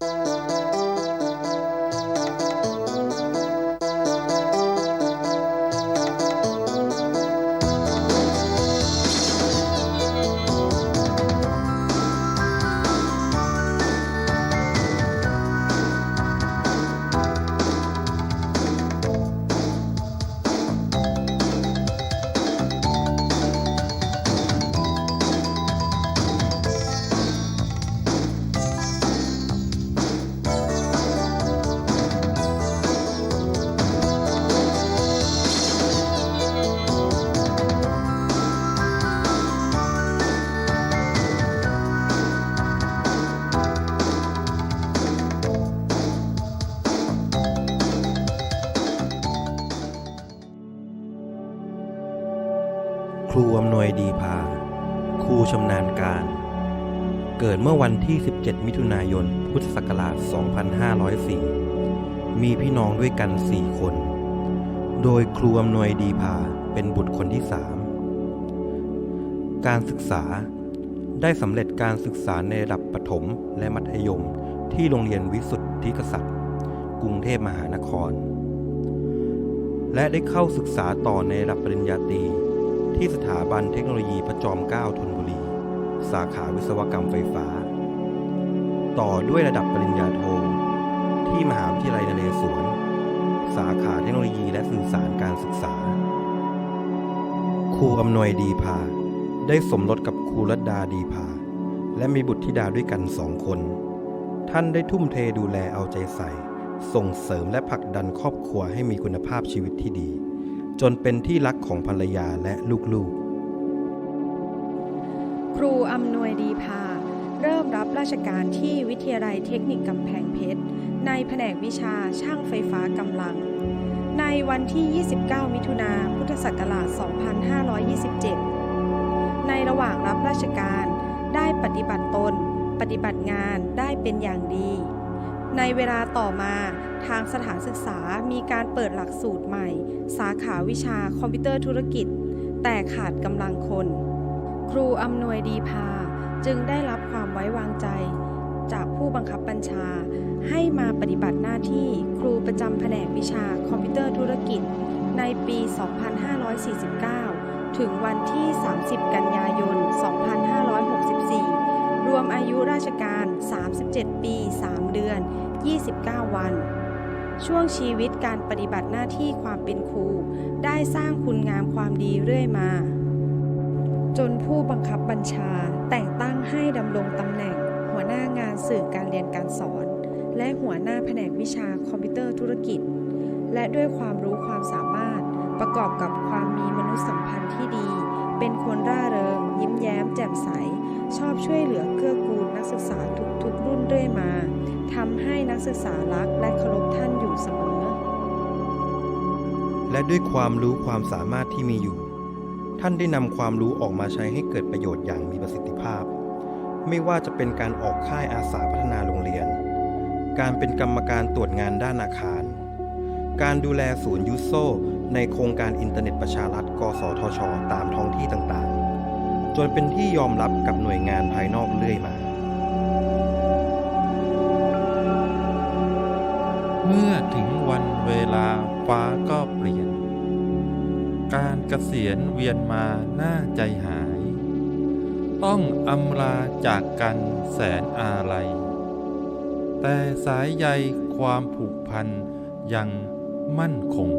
Música ครูอำนวยดีพา ครูชำนาญการ เกิดเมื่อวันที่ 17 มิถุนายน พุทธศักราช 2504 มีพี่น้องด้วยกัน 4 คน โดยครูอำนวยดีพาเป็นบุตรคนที่3การศึกษาได้สำเร็จการศึกษาในระดับประถมและมัธยมที่โรงเรียนวิสุทธิกษัตริย์ กรุงเทพมหานคร และได้เข้าศึกษาต่อในระดับปริญญาตรี ที่สถาบันเทคโนโลยีพระจอมเกล้าธนบุรี สาขาวิศวกรรมไฟฟ้า ต่อด้วยระดับปริญญาโท ที่มหาวิทยาลัยนเรศวร สาขาเทคโนโลยีและสื่อสารการศึกษา ครูอำนวยดีพา ได้สมรสกับครูรัตดาดีพา และมีบุตรธิดาด้วยกันสองคน ท่านได้ทุ่มเทดูแลเอาใจใส่ ส่งเสริมและผลักดันครอบครัวให้มีคุณภาพชีวิตที่ดี จนเป็นที่รักของภรรยาและลูกๆ ครูอำนวยดีพา เริ่มรับราชการที่วิทยาลัยเทคนิคกำแพงเพชร ในแผนกวิชาช่างไฟฟ้ากำลัง ในวันที่ 29 มิถุนาพุทธศักราช 2527 ในระหว่างรับราชการได้ปฏิบัติตน ปฏิบัติงานได้เป็นอย่างดี ในเวลาต่อมาทางสถานศึกษามีการเปิดหลักสูตรใหม่ สาขาวิชาคอมพิวเตอร์ธุรกิจ แต่ขาดกำลังคน ครูอำนวยดีพาจึงได้รับความไว้วางใจ จากผู้บังคับบัญชา ให้มาปฏิบัติหน้าที่ครูประจำแผนกวิชาคอมพิวเตอร์ธุรกิจ ในปี 2549 ถึงวันที่ 30 กันยายน 2564รว มอายุราชการ 37 ปี 3 เดือน 29 วัน ช่วงชีวิตการปฏิบัติหน้าที่ความเป็นครู ได้สร้างคุณงามความดีเรื่อยมา จนผู้บังคับบัญชาแต่งตั้งให้ดำรงตำแหน่ง หัวหน้างานสื่อการเรียนการสอน และหัวหน้าแผนกวิชาคอมพิวเตอร์ธุรกิจ และด้วยความรู้ความสามารถประกอบกับความมีมนุษยสัมพันธ์ที่ดี เป็นคนร่าเริง ยิ้มแย้มแจ่มใส ชอบช่วยเหลือเกื้อกูลนักศึกษาทุกๆรุ่นเรื่อยมาทำให้นักศึกษารักและเคารพท่านอยู่เสมอ และด้วยความรู้ความสามารถที่มีอยู่ ท่านได้นำความรู้ออกมาใช้ให้เกิดประโยชน์อย่างมีประสิทธิภาพ ไม่ว่าจะเป็นการออกค่ายอาสาพัฒนาโรงเรียน การเป็นกรรมการตรวจงานด้านอาคาร การดูแลศูนย์ยูโซในโครงการอินเทอร์เน็ตประชารัฐ กสทช ตามท้องที่ต่างๆ จนเป็นที่ยอมรับกับหน่วยงานภายนอกเรื่อยมา เมื่อถึงวันเวลาฟ้าก็เปลี่ยน การเกษียณเวียนมาหน้าใจหาย ต้องอำลาจากกันแสนอาลัย แต่สายใยความผูกพันยังมั่นคง